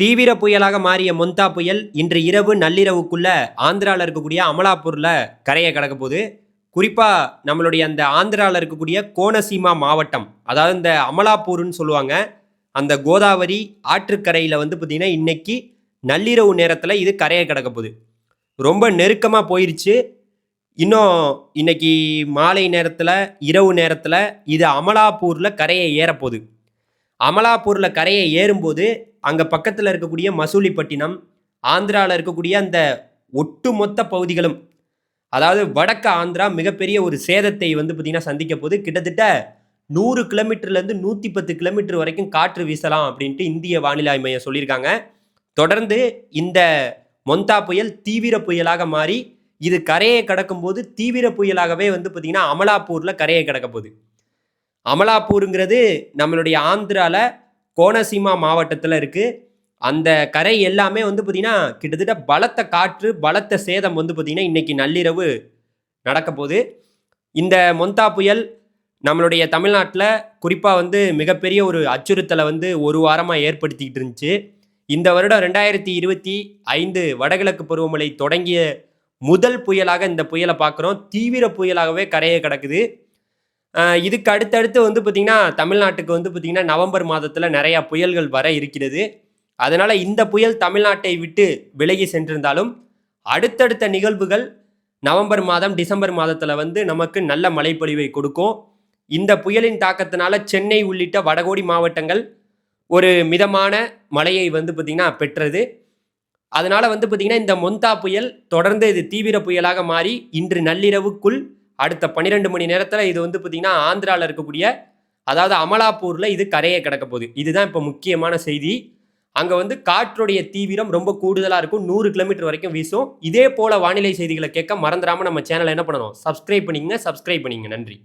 தீவிர புயலாக மாறிய மொந்தா புயல் இன்று இரவு நள்ளிரவுக்குள்ள ஆந்திராவில் இருக்கக்கூடிய அமலாப்பூரில் கரையை கடக்க போகுது. குறிப்பாக நம்மளுடைய அந்த ஆந்திராவில் இருக்கக்கூடிய கோனசீமா மாவட்டம் அதாவது இந்த அமலாப்பூர்னு சொல்லுவாங்க அந்த கோதாவரி ஆற்றுக்கரையில் வந்து பார்த்திங்கன்னா இன்னைக்கு நள்ளிரவு நேரத்தில் இது கரையை கடக்க போகுது. ரொம்ப நெருக்கமாக போயிருச்சு. இன்னும் இன்னைக்கு மாலை நேரத்தில் இரவு நேரத்தில் இது அமலாப்பூரில் கரையை ஏறப்போகுது. அமலாப்பூரில் கரையை ஏறும்போது அங்கே பக்கத்தில் இருக்கக்கூடிய மசூலிப்பட்டினம் ஆந்திராவில் இருக்கக்கூடிய அந்த ஒட்டுமொத்த பகுதிகளும் அதாவது வடக்கு ஆந்திரா மிகப்பெரிய ஒரு சேதத்தை வந்து பார்த்திங்கன்னா சந்திக்க போது கிட்டத்தட்ட நூறு கிலோமீட்டர்லேருந்து நூற்றி பத்து கிலோமீட்டர் வரைக்கும் காற்று வீசலாம் அப்படின்ட்டு இந்திய வானிலை மையம் சொல்லியிருக்காங்க. தொடர்ந்து இந்த மொந்தா புயல் தீவிர புயலாக மாறி இது கரையை கடக்கும்போது தீவிர புயலாகவே வந்து பார்த்திங்கன்னா அமலாப்பூரில் கரையை கடக்க போகுது. அமலாப்பூருங்கிறது நம்மளுடைய ஆந்திராவில் கோனசீமா மாவட்டத்தில் இருக்குது அந்த கரை எல்லாமே வந்து பார்த்திங்கன்னா கிட்டத்தட்ட பலத்த காற்று பலத்த சேதம் வந்து பார்த்திங்கன்னா இன்றைக்கி நள்ளிரவு நடக்க போகுது. இந்த மொந்தா புயல் நம்மளுடைய தமிழ்நாட்டில் குறிப்பாக வந்து மிகப்பெரிய ஒரு அச்சுறுத்தலை வந்து ஒரு வாரமாக ஏற்படுத்திக்கிட்டு இருந்துச்சு. இந்த வருடம் ரெண்டாயிரத்தி இருபத்தி ஐந்து வடகிழக்கு பருவமழை தொடங்கிய முதல் புயலாக இந்த புயலை பார்க்குறோம். தீவிர புயலாகவே கரையை கிடக்குது. இதுக்கு அடுத்தடுத்து வந்து பார்த்திங்கன்னா தமிழ்நாட்டுக்கு வந்து பார்த்திங்கன்னா நவம்பர் மாதத்தில் நிறையா புயல்கள் வர இருக்கிறது. அதனால் இந்த புயல் தமிழ்நாட்டை விட்டு விலகி சென்றிருந்தாலும் அடுத்தடுத்த நிகழ்வுகள் நவம்பர் மாதம் டிசம்பர் மாதத்தில் வந்து நமக்கு நல்ல மழைப்பொழிவை கொடுக்கும். இந்த புயலின் தாக்கத்தினால சென்னை உள்ளிட்ட வடகோடி மாவட்டங்கள் ஒரு மிதமான மழையை வந்து பார்த்திங்கன்னா பெற்றது. அதனால் வந்து பார்த்திங்கன்னா இந்த மொந்தா புயல் தொடர்ந்து இது தீவிர புயலாக மாறி இன்று நள்ளிரவுக்குள் அடுத்த பன்னிரெண்டு மணி நேரத்தில் இது வந்து பார்த்திங்கன்னா ஆந்திராவில் இருக்கக்கூடிய அதாவது அமலாப்பூரில் இது கரையை கிடக்க போகுது. இதுதான் இப்போ முக்கியமான செய்தி. அங்கே வந்து காற்றுடைய தீவிரம் ரொம்ப கூடுதலாக இருக்கும். நூறு கிலோமீட்டர் வரைக்கும் வீசும். இதே போல் வானிலை செய்திகளை கேட்க மறந்துடாமல் நம்ம சேனலை என்ன பண்ணணும்? சப்ஸ்கிரைப் பண்ணிங்க சப்ஸ்கிரைப் பண்ணிங்க நன்றி.